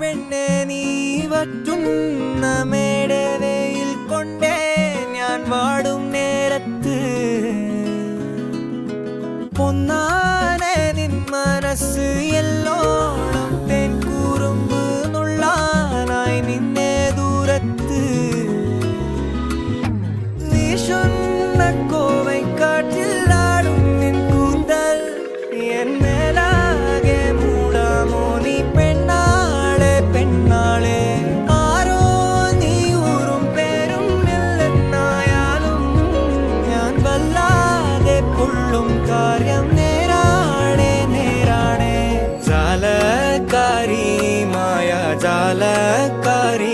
മേടെ മേടവയിൽ കൊണ്ടേ ഞാൻ വാടും നേരത്ത്. പൊന്നാനെ നിൻ മനസ്സ് എല്ലോണം തേൻ കൂറുമ്പ് നുള്ളാനായി നിന്നെ ദൂരത്ത്. നീ കോവൈക്കാറ്റിലാടും ഉള്ളും കാര്യം നേരാണേ നേരാണേ. ജാലക്കാരി മായ ജാലക്കാരി.